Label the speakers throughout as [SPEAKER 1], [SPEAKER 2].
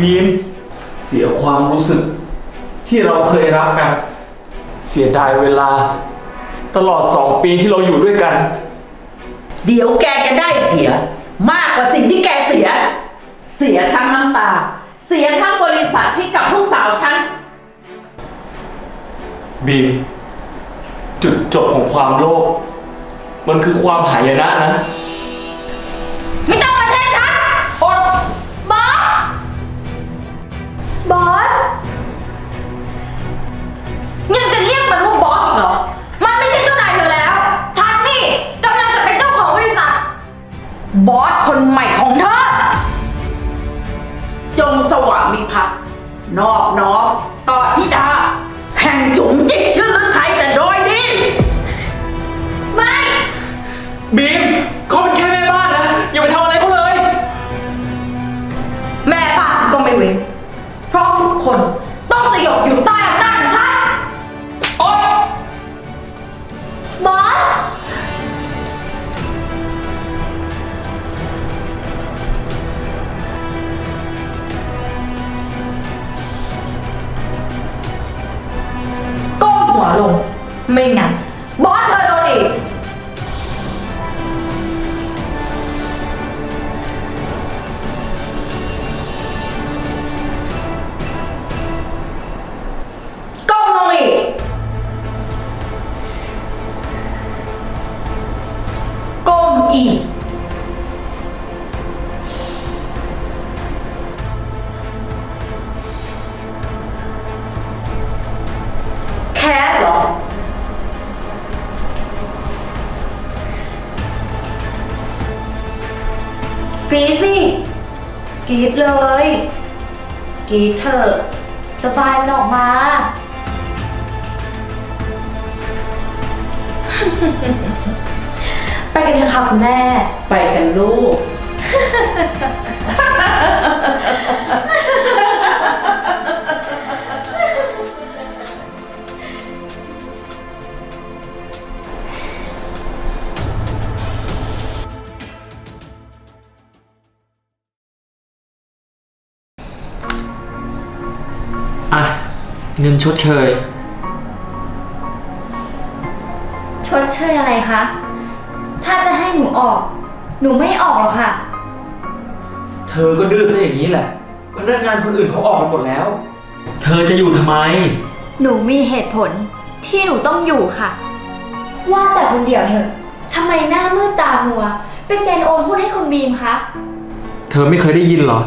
[SPEAKER 1] บีมเสียความรู้สึก ที่เราเคยรักกัน เสียดายเวลา ตลอดสองปีที่เราอยู่ด้วยกัน
[SPEAKER 2] เดี๋ยวแกจะได้เสีย มากกว่าสิ่งที่แกเสีย เสียทั้งน้ำตา เสียทั้งบริษัทที่กับลูกสาวฉัน
[SPEAKER 1] บีมจุดจบของความโลภมันคือความหายนะนะ
[SPEAKER 3] หัวลง
[SPEAKER 2] ไม่
[SPEAKER 3] งั้น กรีดเถอะระบายมันออกมา ไปกันเถอะค่ะคุณแม่
[SPEAKER 2] ไปกันลูก
[SPEAKER 1] งินชดเชย
[SPEAKER 3] ชดเชยอะไรคะ ถ้าจะให้หนูออก หนูไม่ออกหรอกค่ะ
[SPEAKER 1] เธอก็ดื้อซะอย่างนี้แหละ พนักงานคนอื่นเขาออกกันหมดแล้ว เธอจะอยู่ทำไม
[SPEAKER 3] หนูมีเหตุผลที่หนูต้องอยู่ค่ะ ว่าแต่คุณเดี่ยวเถอะทำไมหน้ามืดตามัว ไปเซ็นโอนหุ้นให้คุณบีมคะ
[SPEAKER 1] เธอไม่เคยได้ยินเหรอ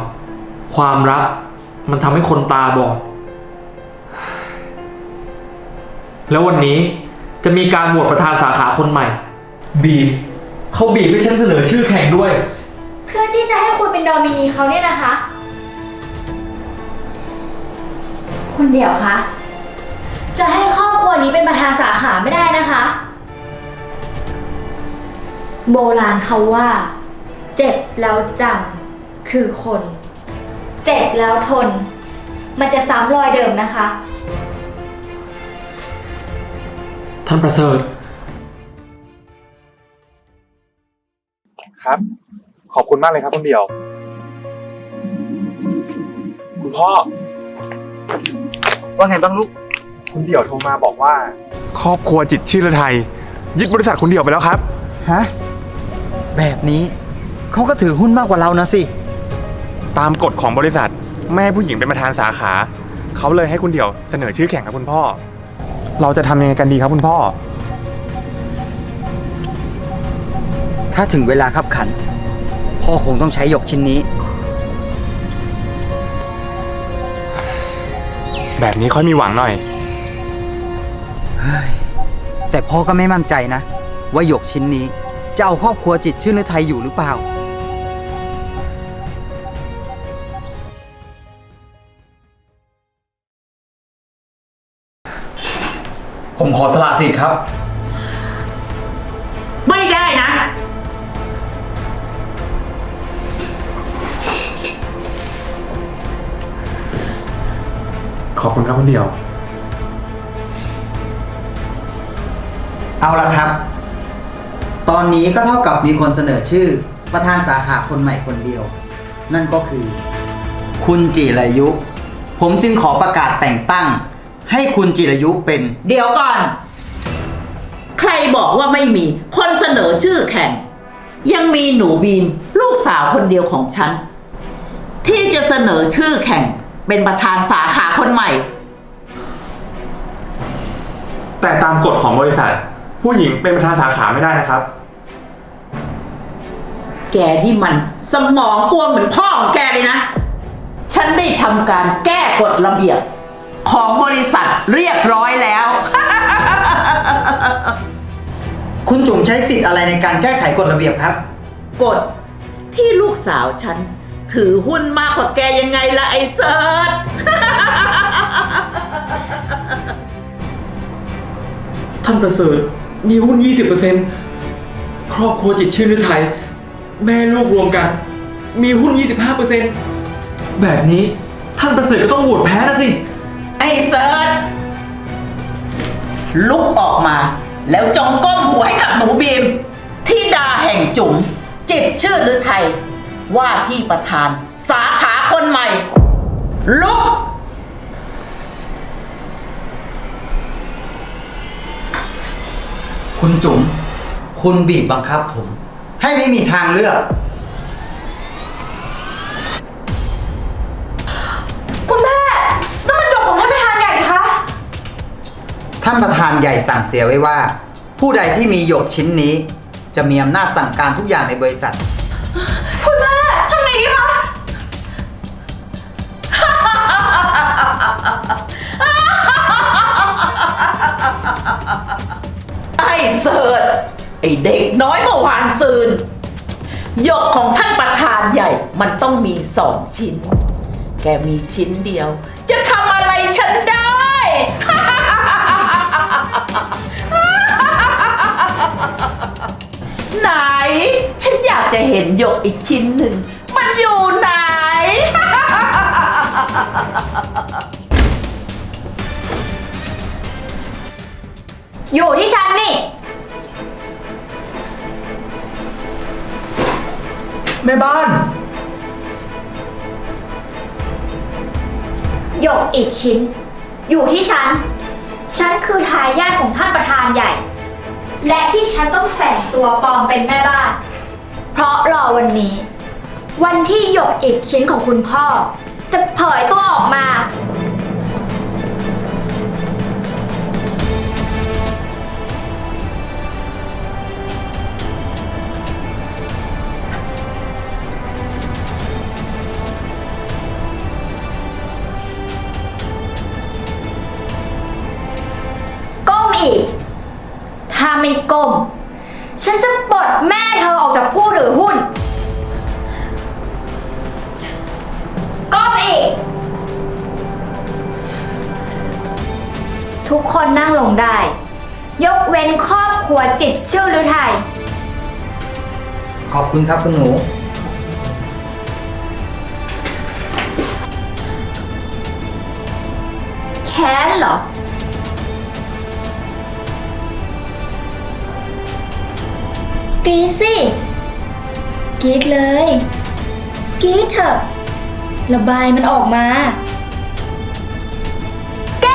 [SPEAKER 1] ความรักมันทำให้คนตาบอด แล้ววันนี้จะมีการโหวตประธานสาขาคนใหม่ บีมเขาบีบให้ฉันเสนอชื่อแข่งด้วย
[SPEAKER 3] เพื่อที่จะให้คุณเป็นดอมินีเขาเนี่ยนะคะ คุณเดี่ยวคะ จะให้ครอบครัวนี้เป็นประธานสาขาไม่ได้นะคะ โบราณเขาว่า เจ็บแล้วจำคือคน เจ็บแล้วทน มันจะซ้ำรอยเดิมนะคะ
[SPEAKER 1] ท่านประเสริฐ
[SPEAKER 4] ครับ ขอบคุณมากเลยครับคุณเดียว คุณพ่อ
[SPEAKER 5] ว่าไงบ้างลูก
[SPEAKER 4] คุณเดี่ยวโทรมาบอกว่า ครอบครัวจิตรชื่อไทยยึดบริษัทคุณเดี่ยวไปแล้วครับ
[SPEAKER 5] ฮะ แบบนี้เขาก็ถือหุ้นมากกว่าเรานะสิ
[SPEAKER 4] ตามกฎของบริษัท แม่ให้ผู้หญิงเป็นประธานสาขา เขาเลยให้คุณเดี่ยวเสนอชื่อแข่งกับคุณพ่อ เราจะทำยังไงกันดีครับคุณพ่อ
[SPEAKER 5] ถ้าถึงเวลาขับขัน พ่อคงต้องใช้หยกชิ้นนี้
[SPEAKER 4] แบบนี้ค่อยมีหวังหน่อย
[SPEAKER 5] แต่พ่อก็ไม่มั่นใจนะ ว่าหยกชิ้นนี้ จะเอาครอบครัวจิตรชื่อนึไทยอยู่หรือเปล่า
[SPEAKER 1] ผมขอสละสิทธิ์ครับ
[SPEAKER 2] ไม่ได้นะ
[SPEAKER 4] ขอบคุณครับคุณเดี่ยว
[SPEAKER 5] เอาละครับ ตอนนี้ก็เท่ากับมีคนเสนอชื่อ ประธานสาขาคนใหม่คนเดียว นั่นก็คือ คุณคุณจิรายุ ผมจึงขอประกาศแต่งตั้ง ให้คุณจิรายุเป็น
[SPEAKER 2] เดี๋ยวก่อน ใครบอกว่าไม่มีคนเสนอชื่อแข่ง ยังมีหนูบีม ลูกสาวคนเดียวของฉัน ที่จะเสนอชื่อแข่งเป็นประธานสาขาคนใหม่
[SPEAKER 4] แต่ตามกฎของบริษัท ผู้หญิงเป็นประธานสาขาไม่ได้นะครับ
[SPEAKER 2] แกนี่มันสมองกวงเหมือนพ่อของแกเลยนะ ฉันได้ทำการแก้กฎระเบียบ ของบริษัทเรียบร้อยแล้ว
[SPEAKER 5] คุณจุ๋มใช้สิทธิ์อะไรในการแก้ไขกฎระเบียบครับ
[SPEAKER 2] กฎที่ลูกสาวฉัน ถือหุ้นมากกว่าแกยังไงล่ะไอ้เซิร์ช
[SPEAKER 1] ท่านประเสริฐมีหุ้น 20%ครอบครัวจิตรชื่นฤทัยแม่ลูกรวมกัน มีหุ้น 25%แบบนี้ท่านประเสริฐก็ต้องโหวตแพ้นะสิ
[SPEAKER 2] ไอ้เซิร์ชลุกออกมา แล้วจงก้มหัวให้กับหนูบีมที่ดาแห่งจุ๋มจิตชื่อฤทัยว่าที่ประธาน สาขาคนใหม่ ลุก
[SPEAKER 5] คุณจุ๋มคุณบีบบังคับผม ให้ไม่มีทางเลือก
[SPEAKER 3] ท่านประธานใหญ่
[SPEAKER 5] สั่งเสียไว้ว่า ผู้ใดที่มีหยกชิ้นนี้ จะมีอำนาจสั่งการทุกอย่างในบริษัท
[SPEAKER 3] คุณแม่ทำไงดีคะ
[SPEAKER 2] ไอ้เสิร์ชไอ้เด็กน้อยเมื่อวานซืนหยกของท่านประธานใหญ่มันต้องมีสองชิ้น แกมีชิ้นเดียว จะทำอะไรฉันได้ ฉันอยากจะเห็นหยกอีกชิ้นหนึ่ง มันอยู่ไหน
[SPEAKER 3] อยู่ที่ฉันนี่
[SPEAKER 1] แม่บ้าน
[SPEAKER 3] หยกอีกชิ้น อยู่ที่ฉัน ฉันคือทายาทของท่านประธานใหญ่ และที่ฉันต้องแฝงตัวปลอมเป็นแม่บ้าน เพราะรอวันนี้ วันที่หยกอีกชิ้นของคุณพ่อ จะเผยตัวออกมา ก้ม ฉันจะปลดแม่เธอออกจากผู้ถือหุ้น ก้มอีก ทุกคนนั่งลงได้ ยกเว้นครอบครัวจิตรชื่อฤทัย
[SPEAKER 5] ขอบคุณครับคุณหนู
[SPEAKER 3] แค้นเหรอ รีดสิกรีดเลยกรีดเถอะ ระบายมันออกมาแก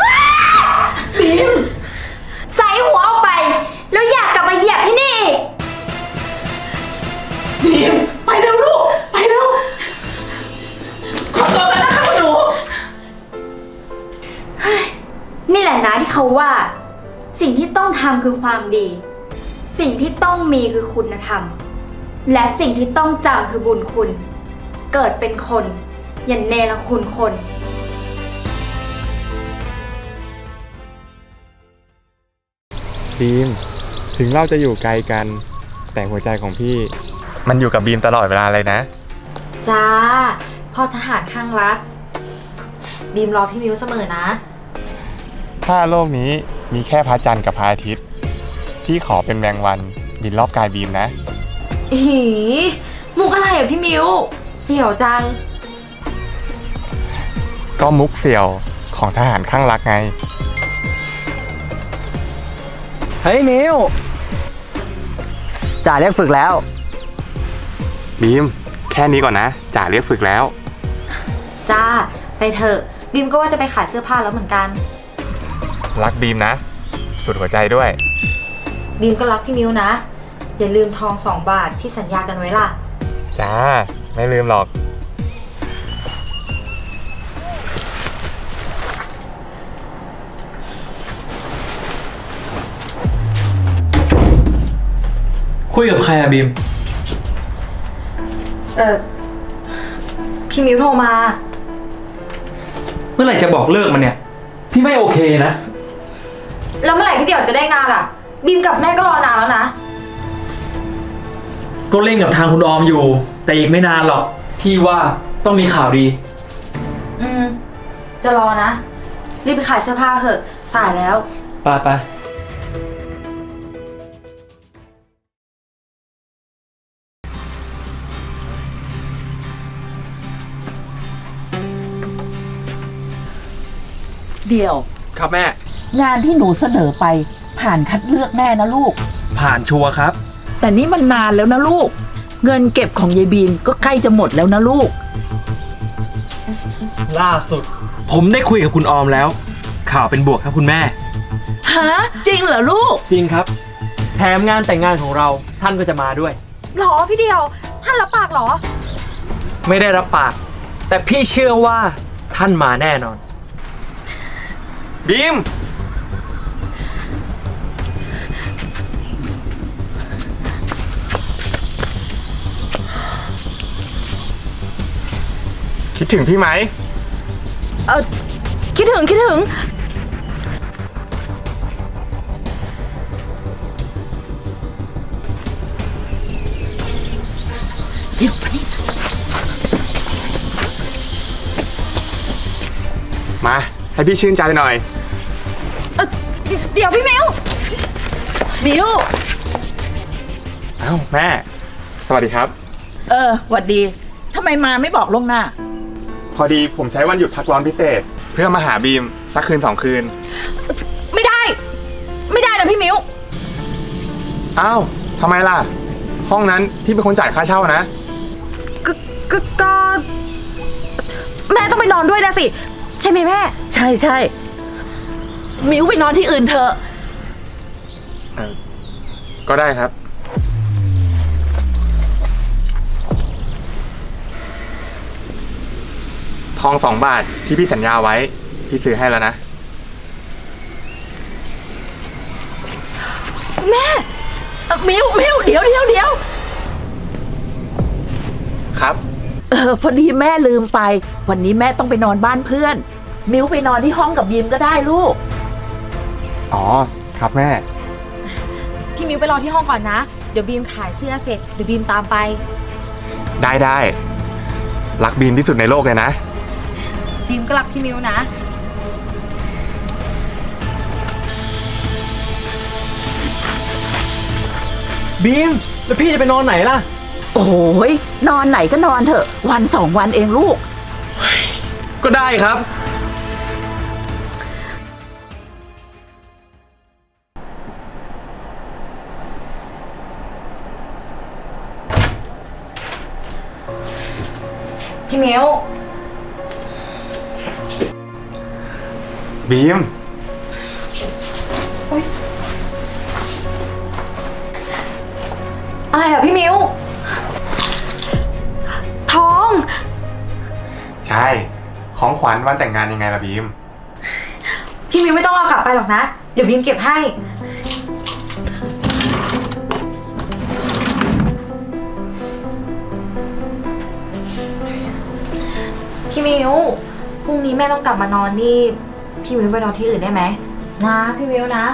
[SPEAKER 3] ว้าบิมใส่หัวออกไป แล้วอยากกลับมาเหยียบที่นี่อีก
[SPEAKER 2] บีมไปเร็วลูก ไปเร็ว ขอตัวกันนะคะคุณหนู
[SPEAKER 3] นี่แหละนะที่เขาว่า สิ่งที่ต้องทำคือความดี สิ่งที่ต้องมีคือคุณธรรม และสิ่งที่ต้องจำคือบุญคุณ เกิดเป็นคน อย่าเนรคุณคน
[SPEAKER 4] บีม ถึงเราจะอยู่ไกลกัน แต่หัวใจของพี่ มันอยู่กับบีมตลอดเวลาเลยนะ
[SPEAKER 6] จ้าพ่อทหารข้างรัก บีมรอพี่มิวเสมอนะ
[SPEAKER 4] ถ้าโลกนี้มีแค่พระจันทร์กับพระอาทิตย์ พี่ขอเป็นแมงวันบินรอบกายบีมนะ
[SPEAKER 6] อีหีมุกอะไรอะพี่มิวเสี่ยวจัง
[SPEAKER 4] ก็มุกเสี่ยวของทหารข้างรักไง
[SPEAKER 5] เฮ้ยมิวจ่าเรียกฝึกแล้ว
[SPEAKER 4] บีม แค่นี้ก่อนนะจ่าเรียกฝึกแล้ว
[SPEAKER 6] จ้า ไปเถอะบีมก็ว่าจะไปขายเสื้อผ้าแล้วเหมือนกัน
[SPEAKER 4] รักบีมนะ สุดหัวใจด้วย
[SPEAKER 6] บีมก็รักพี่มิวนะ อย่าลืมทองสองบาทที่สัญญากันไว้ล่ะ
[SPEAKER 4] จ้า ไม่ลืมหรอก
[SPEAKER 1] คุยกับใครอะบีม
[SPEAKER 6] เออพี่มิวโทรมา
[SPEAKER 1] เมื่อไหร่จะบอกเลิกมันเนี่ย พี่ไม่โอเคนะ
[SPEAKER 6] แล้วเมื่อไหร่พี่เดี่ยวจะได้งานล่ะ บีมกับแม่ก็รอนานแล้วนะ
[SPEAKER 1] ก็เล่นกับทางคุณออมอยู่ แต่อีกไม่นานหรอก พี่ว่าต้องมีข่าวดี
[SPEAKER 6] อืม จะรอนะ รีบไปขายเสื้อผ้าเถอะ สายแล้ว
[SPEAKER 1] ไปไป
[SPEAKER 2] เดียว
[SPEAKER 1] ครับแม่
[SPEAKER 2] งานที่หนูเสนอไป ผ่านคัดเลือกแม่นะลูก
[SPEAKER 1] ผ่านชัวร์ครับ
[SPEAKER 2] แต่นี่มันนานแล้วนะลูก เงินเก็บของยายบีมก็ใกล้จะหมดแล้วนะลูก
[SPEAKER 1] ล่าสุด ผมได้คุยกับคุณออมแล้ว ข่าวเป็นบวกครับคุณแม่
[SPEAKER 2] ฮะ จริงเหรอลูก
[SPEAKER 1] จริงครับ แถมงานแต่งงานของเราท่านก็จะมาด้วย
[SPEAKER 6] หรอพี่เดียว ท่านรับปากหรอ
[SPEAKER 1] ไม่ได้รับปาก แต่พี่เชื่อว่าท่านมาแน่นอน
[SPEAKER 4] บีม คิดถึงพี่ไหม
[SPEAKER 6] เออคิดถึงคิดถึง
[SPEAKER 4] มา ให้พี่ชื่นใจหน่อย
[SPEAKER 6] เดี๋ยวพี่มิว
[SPEAKER 2] มิว
[SPEAKER 4] เอ้าแม่ สวัสดีครับ
[SPEAKER 2] เออหวัดดีทำไมมาไม่บอกล่วงหน้า
[SPEAKER 4] พอดีผมใช้วันหยุดพักร้อนพิเศษ เพื่อมาหาบีมสักคืนสองคืน
[SPEAKER 6] ไม่ได้ ไม่ได้นะพี่มิว
[SPEAKER 4] อ้าวทำไมล่ะ ห้องนั้นพี่เป็นคนจ่ายค่าเช่านะ
[SPEAKER 6] ก็ก็ก็แม่ต้องไปนอนด้วยนะสิ ใช่ไหมแม่
[SPEAKER 2] ใช่ใช่มิวไปนอนที่อื่นเถอะ
[SPEAKER 4] ก็ได้ครับ ทองสองบาทที่พี่สัญญาไว้ พี่ซื้อให้แล้วนะ
[SPEAKER 2] แม่เอ่อมิวมิวเดี๋ยวเดี๋ยวเดี๋ยว
[SPEAKER 4] ครับ
[SPEAKER 2] เออพอดีแม่ลืมไป วันนี้แม่ต้องไปนอนบ้านเพื่อน มิวไปนอนที่ห้องกับบีมก็ได้ลูก
[SPEAKER 4] อ๋อ ครับแม่
[SPEAKER 6] พี่มิวไปรอที่ห้องก่อนนะ เดี๋ยวบีมขายเสื้อเสร็จ เดี๋ยวบีมตามไป
[SPEAKER 4] ได้ได้รักบีมที่สุดในโลกเลยนะ
[SPEAKER 6] บีมก็รักพี่มิวนะ
[SPEAKER 1] บีม แล้วพี่จะไปนอนไหนล่ะ
[SPEAKER 2] โอ้ยนอนไหนก็นอนเถอะ วันสองวันเองลูก
[SPEAKER 1] ก็ได้ครับ
[SPEAKER 6] พี่มิว
[SPEAKER 4] บีม
[SPEAKER 6] อะไรอะพี่มิวทอง
[SPEAKER 4] ใช่ ของขวัญวันแต่งงานยังไงล่ะบีม
[SPEAKER 6] พี่มิวไม่ต้องเอากลับไปหรอกนะ เดี๋ยวบีมเก็บให้ พี่มิวพรุ่งนี้แม่ต้องกลับมานอนนี่ พี่มิวไปนอนที่อื่นได้ไหมนะพี่มิวนะ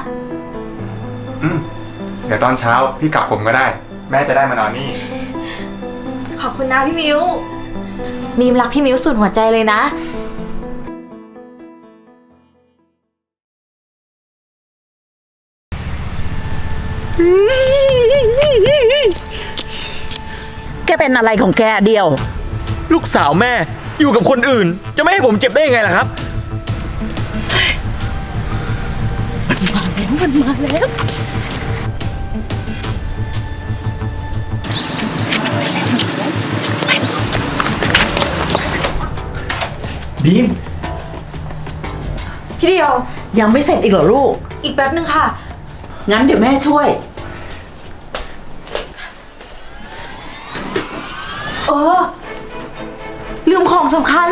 [SPEAKER 4] อืมเดี๋ยวตอนเช้าพี่กลับผมก็ได้ แม่จะได้มานอนนี่
[SPEAKER 6] ขอบคุณนะพี่มิวมีมรักพี่มิวสุดหัวใจเลยนะ
[SPEAKER 2] แกเป็นอะไรของแกเดียว
[SPEAKER 1] ลูกสาวแม่อยู่กับคนอื่น จะไม่ให้ผมเจ็บได้ยังไงล่ะครับ
[SPEAKER 2] มันมาแล้ว
[SPEAKER 1] บีม
[SPEAKER 6] พี่เดียว
[SPEAKER 2] ยังไม่เสร็จอีกเหรอลูก
[SPEAKER 6] อีกแป๊บนึงค่ะ
[SPEAKER 2] งั้นเดี๋ยวแม่ช่วย
[SPEAKER 6] เออ ลืมของสำคัญ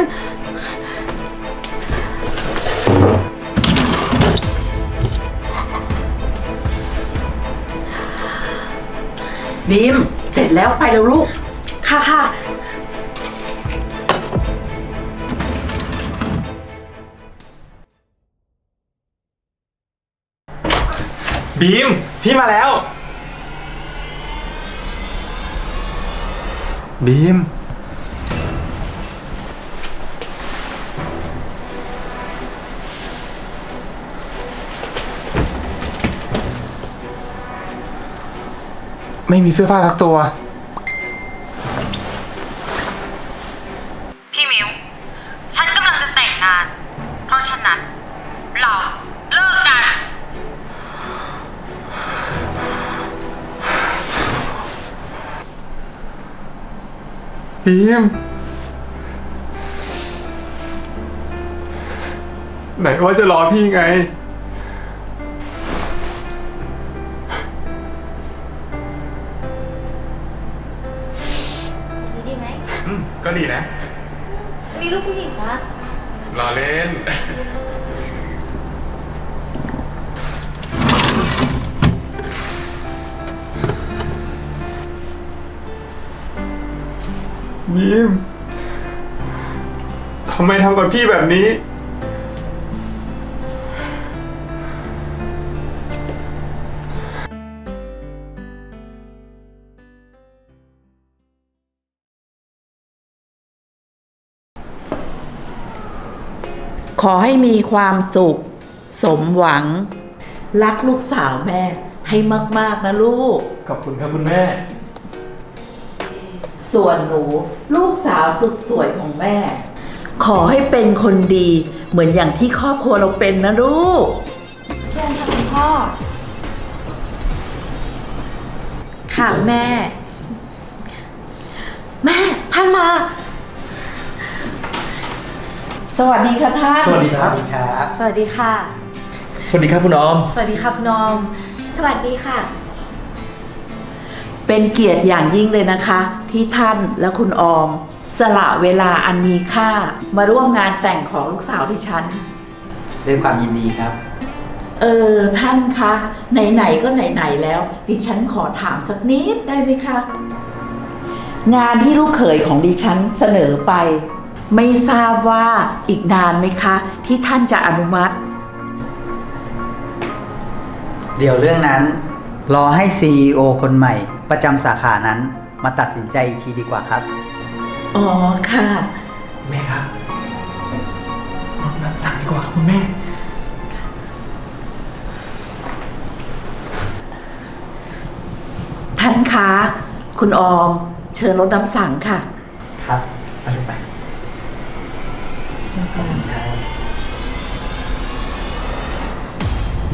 [SPEAKER 2] บีม เสร็จแล้วไปแล้วลูก
[SPEAKER 6] ค่ะค่ะ
[SPEAKER 4] บีม พี่มาแล้ว บีม ไม่มีเสื้อผ้าสักตัว
[SPEAKER 6] พี่มิว ฉันกำลังจะแต่งงาน เพราะฉะนั้น เราเลิกกัน
[SPEAKER 4] บีม ไหนว่าจะรอพี่ไง
[SPEAKER 6] ดี
[SPEAKER 4] นะ
[SPEAKER 6] มีลูกผู้หญิงนะ
[SPEAKER 4] รอเล่นบีมทำไมทำกับพี่แบบนี้
[SPEAKER 2] ขอให้มีความสุข สมหวัง รักลูกสาวแม่ให้มาก ๆ นะลูก
[SPEAKER 1] ขอบคุณครับคุณแม่
[SPEAKER 2] ส่วนหนูลูกสาวสุดสวยของแม่ ขอให้เป็นคนดีเหมือนอย่างที่ครอบครัวเราเป็นนะลูก
[SPEAKER 6] เชิญค่ะคุณพ่อ ค่ะแม่ แม่ท่านมา
[SPEAKER 2] สวัสดีค่ะท่าน
[SPEAKER 1] สวัสดีครับ
[SPEAKER 5] สวัสดีครับ
[SPEAKER 6] สวัสดีค่ะ
[SPEAKER 1] สวัสดีครับคุณออม
[SPEAKER 6] สวัสดีค่ะคุณออม
[SPEAKER 3] สวัสดีค่ะ
[SPEAKER 2] เป็นเกียรติอย่างยิ่งเลยนะคะ ที่ท่านและคุณออม สละเวลาอันมีค่ามาร่วมงานแต่งของลูกสาวดิฉัน
[SPEAKER 5] ด้วยความยินดีครับ
[SPEAKER 2] เออท่านคะไหนๆก็ไหนๆแล้ว ดิฉันขอถามสักนิดได้ไหมคะงานที่ลูกเขยของดิฉันเสนอไป ไม่ทราบว่าอีกนานไหมคะ ที่ท่านจะอนุมัติ
[SPEAKER 5] เดี๋ยวเรื่องนั้น รอให้ CEO คนใหม่ ประจำสาขานั้นมาตัดสินใจอีกทีดีกว่าครับ
[SPEAKER 2] อ๋อค่ะ
[SPEAKER 1] แม่ครับรดน้ำสั่งดีกว่าครับคุณแม่
[SPEAKER 2] ท่านคะ คุณออม เชิญรถน้ำสั่งค่ะ
[SPEAKER 5] ครับ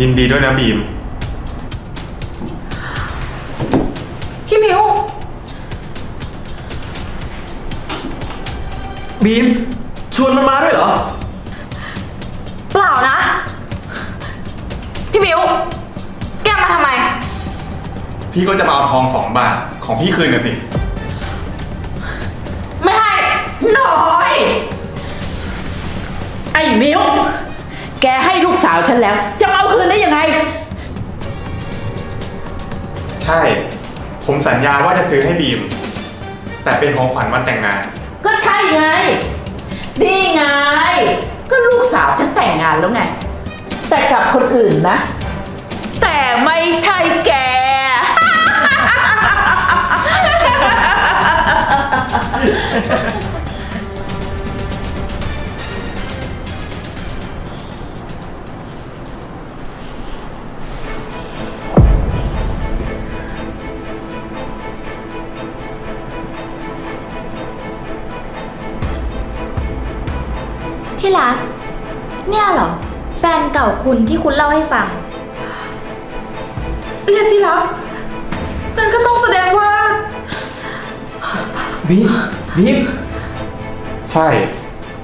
[SPEAKER 1] ยิ
[SPEAKER 4] นดีด้วยนะบีม
[SPEAKER 6] พี่มิว
[SPEAKER 1] บีม ชวนมันมาด้วยเหรอ
[SPEAKER 6] เปล่านะ พี่มิวแกมาทำไม
[SPEAKER 4] พี่ก็จะมาเอาทองสองบาท ของพี่คืนนะสิ
[SPEAKER 6] ไม่ให้
[SPEAKER 2] น้อย ไอ้มิวแกให้ลูกสาวฉันแล้ว จะมา เอาคืนได้ยังไง
[SPEAKER 4] ใช่ ผมสัญญาว่าจะซื้อให้บีม แต่เป็นของขวัญวันแต่งงาน
[SPEAKER 2] ก็ใช่ไง นี่ไง ก็ลูกสาวฉันแต่งงานแล้วไง แต่กับคนอื่นนะ แต่ไม่ใช่แก
[SPEAKER 3] ที่รัก เนี่ยเหรอ แฟนเก่าคุณที่คุณเล่าให้ฟัง
[SPEAKER 6] เรียกที่รักนั่นก็ต้องแสดงว่า
[SPEAKER 1] บีมบีม
[SPEAKER 4] ใช่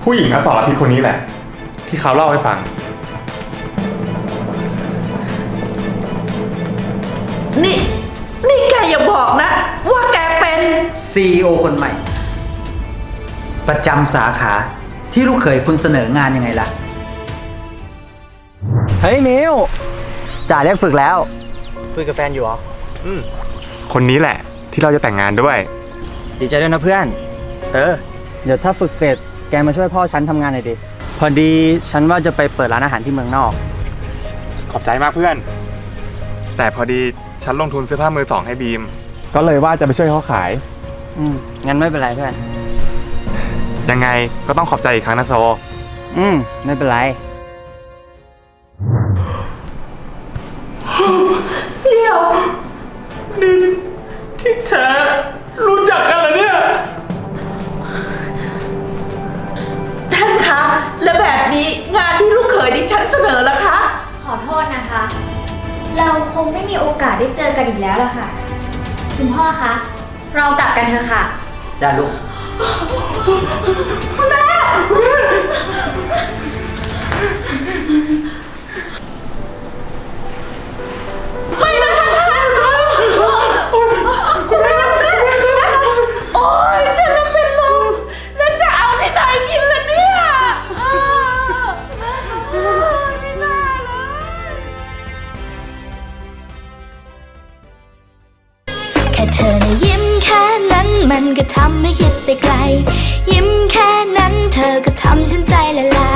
[SPEAKER 4] ผผู้หญิงอสรพิษคนนี้แหละ ที่เขาเล่าให้ฟัง
[SPEAKER 2] นี่ นี่แกอย่าบอกนะ ว่าแกเป็น
[SPEAKER 5] CEO คนใหม่ ประจำสาขา ที่ลูกเขยคุณเสนองานยังไงล่ะ
[SPEAKER 7] เฮ้ยมิวจ่าเรียกฝึกแล้ว คุยกับแฟนอยู่เหรอ
[SPEAKER 4] คนนี้แหละ ที่เราจะแต่งงานด้วย
[SPEAKER 7] ดีใจด้วยนะเพื่อน เออ เดี๋ยวถ้าฝึกเสร็จแกมาช่วยพ่อฉันทำงานหน่อยดิ พอดีฉันว่าจะไปเปิดร้านอาหารที่เมืองนอก
[SPEAKER 4] ขอบใจมากเพื่อน แต่พอดีฉันลงทุนเสื้อผ้ามือสองให้บีม ก็เลยว่าจะไปช่วยเขาขาย
[SPEAKER 7] อืม งั้นไม่เป็นไรเพื่อน
[SPEAKER 4] ยังไงก็ต้องขอบใจอีกครั้งนะโซ
[SPEAKER 7] อืม ไม่เป็นไร
[SPEAKER 1] ที่แท้รู้จักกันเหรอเนี่ย
[SPEAKER 2] ท่านคะ แล้วแบบนี้งานที่ลูกเขยดิฉันเสนอละคะ
[SPEAKER 3] ขอโทษนะคะ เราคงไม่มีโอกาสได้เจอกันอีกแล้วล่ะค่ะ คุณพ่อคะ เรากลับกันเถอะค่ะ
[SPEAKER 5] จ้าลูก
[SPEAKER 2] โก็
[SPEAKER 8] ทำให้คิดไปไกล ยิ้มแค่นั้นเธอก็ทำฉันใจละลาย